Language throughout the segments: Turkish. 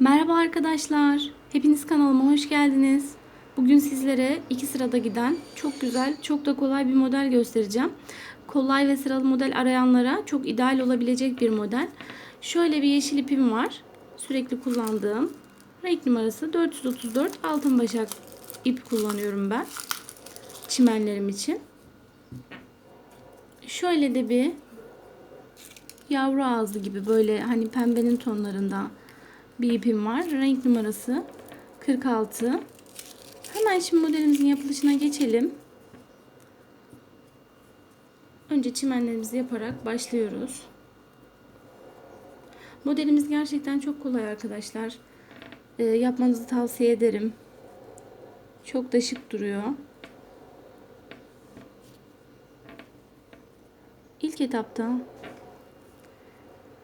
Merhaba arkadaşlar. Hepiniz kanalıma hoş geldiniz. Bugün sizlere iki sırada giden çok güzel, çok da kolay bir model göstereceğim. Kolay ve sıralı model arayanlara çok ideal olabilecek bir model. Şöyle bir yeşil ipim var. Sürekli kullandığım. Renk numarası 434 altın başak ip kullanıyorum ben. Çimenlerim için. Şöyle de bir yavru ağzı gibi böyle hani pembenin tonlarında bir ipim var. Renk numarası 46. Hemen şimdi modelimizin yapılışına geçelim. Önce çimenlerimizi yaparak başlıyoruz. Modelimiz gerçekten çok kolay arkadaşlar. Ee, yapmanızı tavsiye ederim. Çok da şık duruyor. İlk etapta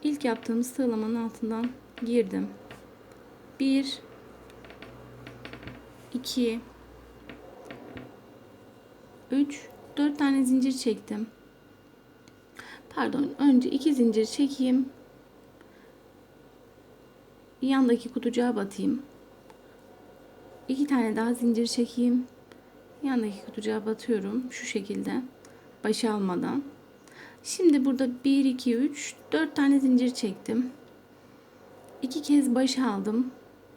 ilk yaptığımız sığlamanın altından girdim. 1 2 3 4 tane zincir çektim. Pardon, önce 2 zincir çekeyim. Yandaki kutucuğa batayım. 2 tane daha zincir çekeyim. Yandaki kutucuğa batıyorum şu şekilde. Başı almadan. Şimdi burada 1 2 3 4 tane zincir çektim. İki kez baş aldım.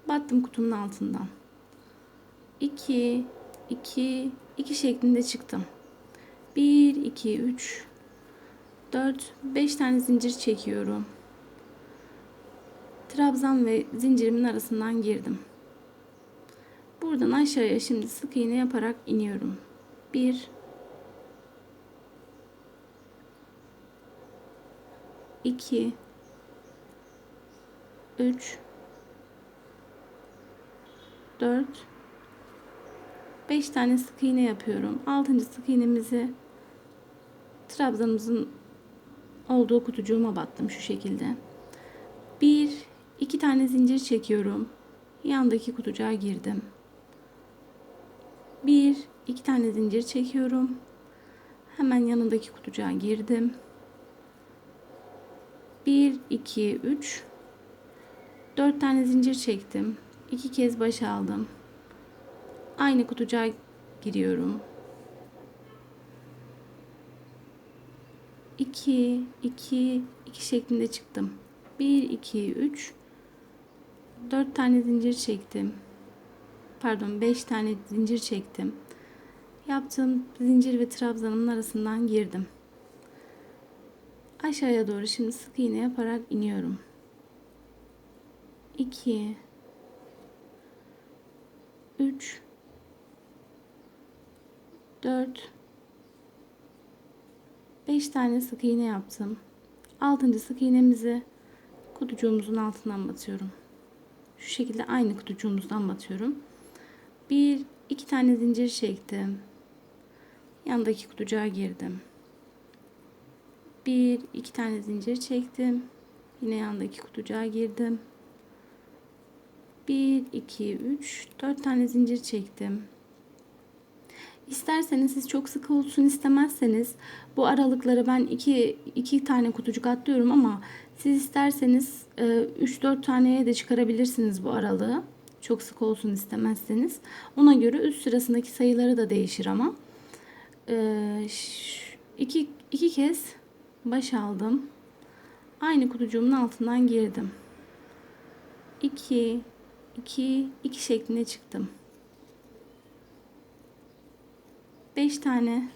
Battım kutunun altından. 2 2 2 şeklinde çıktım. 1 2 3 4 5 tane zincir çekiyorum. Trabzan ve zincirimin arasından girdim. Buradan aşağıya şimdi sık iğne yaparak iniyorum. 1 2 3 4 5 tane sık iğne yapıyorum. 6. sık iğnemizi trabzanımızın olduğu kutucuğuma battım şu şekilde. 1 2 tane zincir çekiyorum. Yandaki kutucuğa girdim. 1 2 tane zincir çekiyorum. Hemen yanındaki kutucuğa girdim. 1 2 3 4 tane zincir çektim. 2 kez baş aldım. Aynı kutucuğa giriyorum. 2 2 2 şeklinde çıktım. 1 2 3 4 tane zincir çektim. Pardon 5 tane zincir çektim. Yaptığım zincir ve trabzanımın arasından girdim. Aşağıya doğru şimdi sık iğne yaparak iniyorum. 2 3 4 5 tane sık iğne yaptım. 6. sık iğnemizi kutucuğumuzun altından batıyorum. Şu şekilde aynı kutucuğumuzdan batıyorum. 1 2 tane zincir çektim. Yandaki kutucuğa girdim. 1 2 tane zincir çektim. Yine yandaki kutucuğa girdim. 1 2 3 4 tane zincir çektim. İsterseniz siz çok sıkı olsun istemezseniz bu aralıklara ben 2 2 tane kutucuk atlıyorum ama siz isterseniz 3-4 taneye de çıkarabilirsiniz bu aralığı. Çok sık olsun istemezseniz. Ona göre üst sırasındaki sayıları da değişir ama. 2 2 kez baş aldım. Aynı kutucuğumun altından girdim. 2 2 2 şeklinde çıktım. 5 tane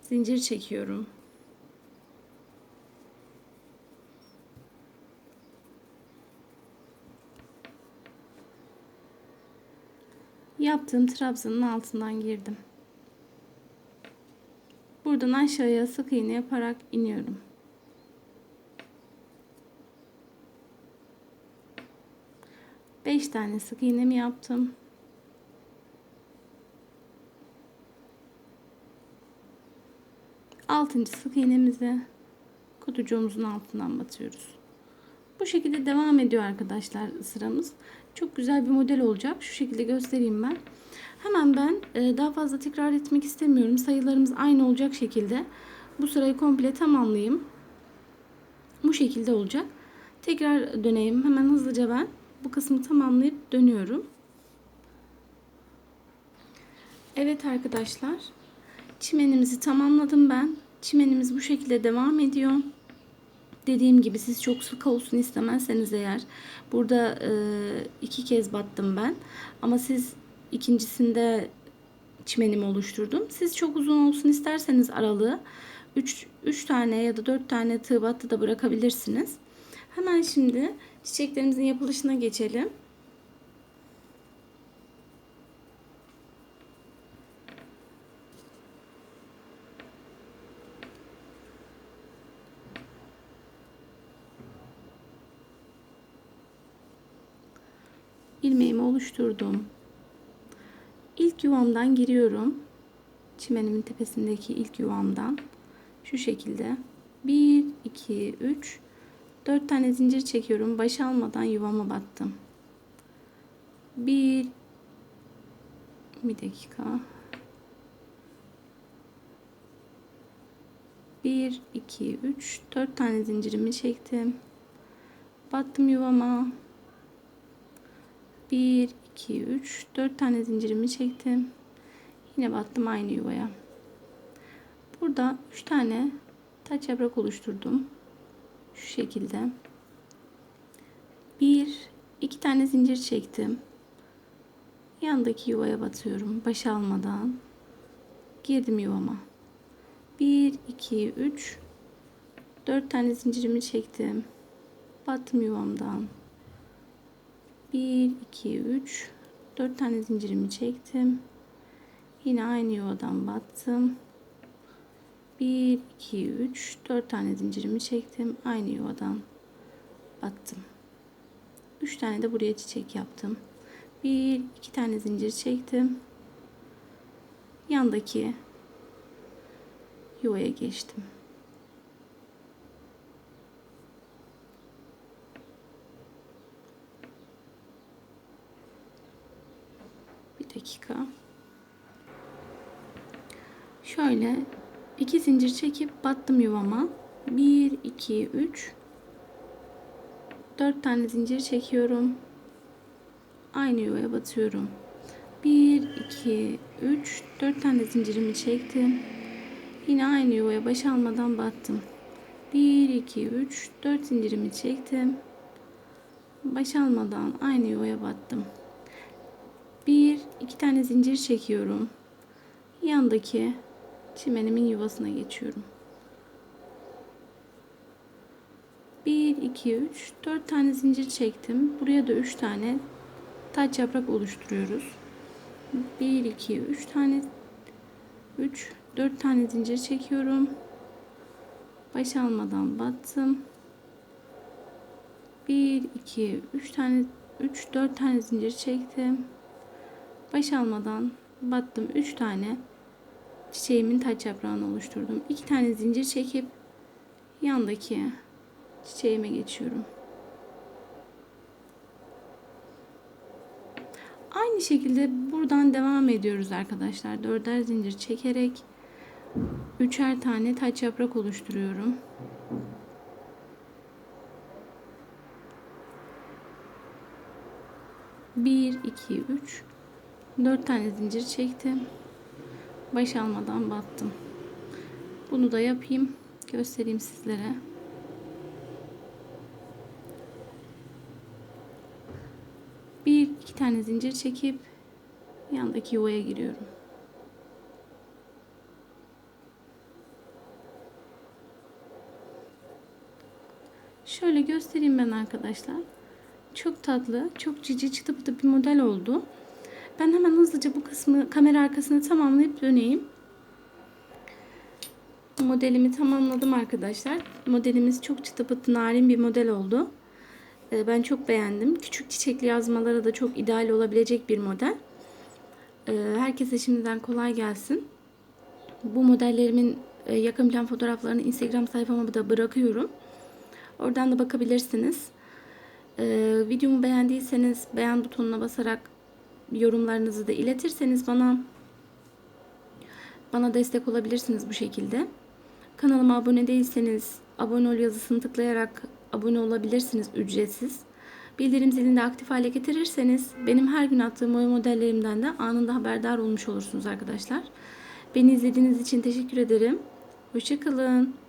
zincir çekiyorum. Yaptığım trabzanın altından girdim. Buradan aşağıya sık iğne yaparak iniyorum. Beş tane sık iğnemi yaptım. Altıncı sık iğnemizi kutucuğumuzun altından batıyoruz. Bu şekilde devam ediyor arkadaşlar sıramız. Çok güzel bir model olacak. Şu şekilde göstereyim ben. Hemen ben e, daha fazla tekrar etmek istemiyorum. Sayılarımız aynı olacak şekilde bu sırayı komple tamamlayayım. Bu şekilde olacak. Tekrar döneyim. Hemen hızlıca ben bu kısmı tamamlayıp dönüyorum. Evet arkadaşlar. Çimenimizi tamamladım ben. Çimenimiz bu şekilde devam ediyor. Dediğim gibi siz çok sık olsun istemezseniz eğer burada e, iki kez battım ben. Ama siz ikincisinde çimenimi oluşturdum. Siz çok uzun olsun isterseniz aralığı 3 3 tane ya da 4 tane tığ battı da bırakabilirsiniz. Hemen şimdi çiçeklerimizin yapılışına geçelim. ilmeğimi oluşturdum. İlk yuvamdan giriyorum. Çimenimin tepesindeki ilk yuvamdan şu şekilde 1 2 3 4 tane zincir çekiyorum. Baş almadan yuvama battım. 1 bir dakika. 1 2 3 4 tane zincirimi çektim. Battım yuvama. 1 2 3 4 tane zincirimi çektim. Yine battım aynı yuvaya. Burada 3 tane taç yaprak oluşturdum. Şu şekilde. 1 2 tane zincir çektim. Yandaki yuvaya batıyorum. Baş almadan girdim yuvama. 1 2 3 4 tane zincirimi çektim. Battım yuvamdan. 1 2 3 4 tane zincirimi çektim. Yine aynı yuvadan battım. 1 2 3 4 tane zincirimi çektim. Aynı yuvadan battım. 3 tane de buraya çiçek yaptım. 1 2 tane zincir çektim. Yandaki yuvaya geçtim. Bir dakika. Şöyle iki zincir çekip battım yuvama. 1 2 3 4 tane zincir çekiyorum. Aynı yuvaya batıyorum. 1 2 3 4 tane zincirimi çektim. Yine aynı yuvaya baş almadan battım. 1 2 3 4 zincirimi çektim. Baş almadan aynı yuvaya battım. Bir, iki tane zincir çekiyorum. Yandaki çimenimin yuvasına geçiyorum. 1, 2, 3, 4 tane zincir çektim. Buraya da 3 tane taç yaprak oluşturuyoruz. 1, 2, 3 tane 3, 4 tane zincir çekiyorum. Baş almadan battım. 1, 2, 3 tane 3, 4 tane zincir çektim. Baş almadan battım 3 tane çiçeğimin taç yaprağını oluşturdum. 2 tane zincir çekip yandaki çiçeğime geçiyorum. Aynı şekilde buradan devam ediyoruz arkadaşlar. Dörder zincir çekerek üçer tane taç yaprak oluşturuyorum. Bir, iki, üç, 4 tane zincir çektim. Baş almadan battım. Bunu da yapayım. Göstereyim sizlere. Bir iki tane zincir çekip yandaki yuvaya giriyorum. Şöyle göstereyim ben arkadaşlar. Çok tatlı, çok cici çıtı pıtı bir model oldu. Ben hemen hızlıca bu kısmı kamera arkasını tamamlayıp döneyim. Modelimi tamamladım arkadaşlar. Modelimiz çok çıtı pıtı narin bir model oldu. Ee, ben çok beğendim. Küçük çiçekli yazmalara da çok ideal olabilecek bir model. Ee, herkese şimdiden kolay gelsin. Bu modellerimin e, yakın plan fotoğraflarını Instagram sayfama da bırakıyorum. Oradan da bakabilirsiniz. Ee, videomu beğendiyseniz beğen butonuna basarak yorumlarınızı da iletirseniz bana bana destek olabilirsiniz bu şekilde. Kanalıma abone değilseniz abone ol yazısını tıklayarak abone olabilirsiniz ücretsiz. Bildirim zilini de aktif hale getirirseniz benim her gün attığım oya modellerimden de anında haberdar olmuş olursunuz arkadaşlar. Beni izlediğiniz için teşekkür ederim. Hoşçakalın.